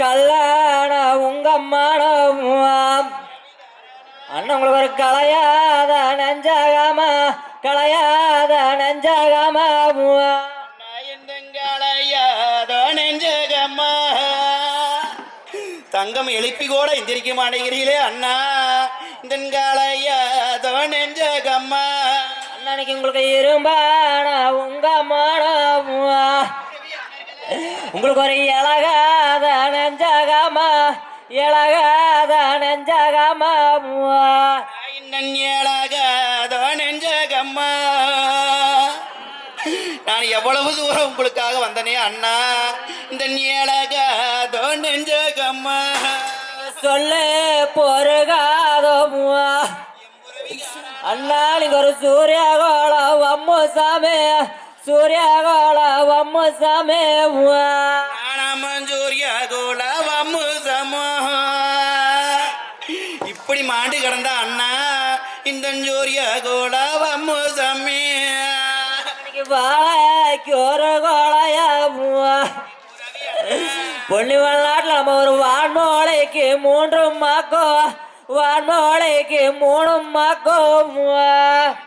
கல்யாணம் உங்க அம்மானம் அண்ணன் உங்களுக்கு ஒரு கலையாத நெஞ்சகமா கலையாத நெஞ்சகமா தங்கம் எழுப்பி கூட எந்திரிக்க மாட்டேங்கிறீங்களே அண்ணா. இந்தங்களையாதோ நெஞ்சகம்மா. அண்ணனுக்கு உங்களுக்கு இரும்பான உங்க அம்மானம் உங்களுக்கு ஒரு இலகாத நெஞ்சகமா இலகாத நெஞ்சகமா ஏழாகாதோ நெஞ்சகம்மா. நான் எவ்வளவு தூரம் உங்களுக்காக வந்தனே அண்ணா. இந்த ஏழாகாதோ நெஞ்சகம்மா. சொல்லு பொறுகாதோ அண்ணா நீங்க ஒரு சூரிய கோலம் அம்மு சாமி சூரிய சாமி மஞ்சூரிய கோலவம்மு சமோ இப்படி மாண்டு கிடந்த அண்ணா இந்த ஜூரிய கோலவம்மு சமி வாழைக்கு ஒரு கோலையா பொன்னி நாட்டில் நம்ம ஒரு வான்மோளைக்கு மூன்று மாக்கோ வான்மோளைக்கு மூணு மாக்கோ